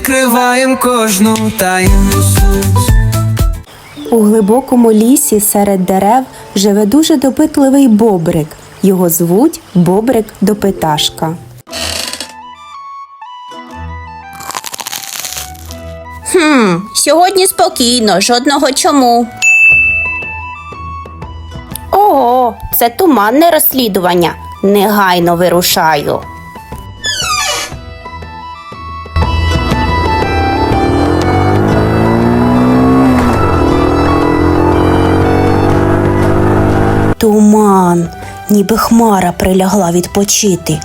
відкриваєм кожну таємницю. У глибокому лісі серед дерев живе дуже допитливий бобрик. Його звуть Бобрик Допиташка. Хм, сьогодні спокійно, жодного чому. Ого, це туманне розслідування. Негайно вирушаю. Туман, ніби хмара прилягла відпочити.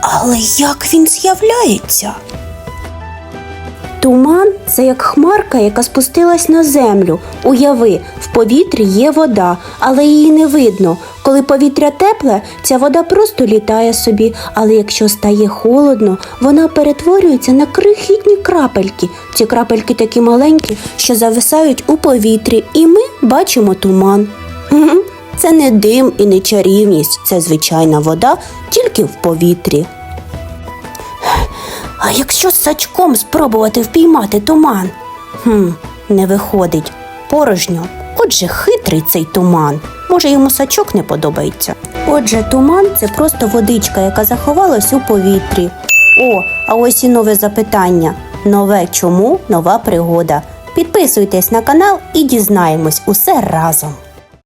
Але як він з'являється? Туман це як хмарка, яка спустилась на землю. Уяви, в повітрі є вода, але її не видно. Коли повітря тепле, ця вода просто літає собі, але якщо стає холодно, вона перетворюється на крихітні крапельки. Ці крапельки такі маленькі, що зависають у повітрі, і ми бачимо туман. Мгм. Це не дим і не чарівність, це звичайна вода, тільки в повітрі. А якщо з сачком спробувати впіймати туман? Хм, не виходить. Порожньо. Отже, хитрий цей туман. Може, йому сачок не подобається. Отже, туман це просто водичка, яка заховалась у повітрі. О, а ось і нове запитання. Нове чому нова пригода. Підписуйтесь на канал і дізнаємось усе разом.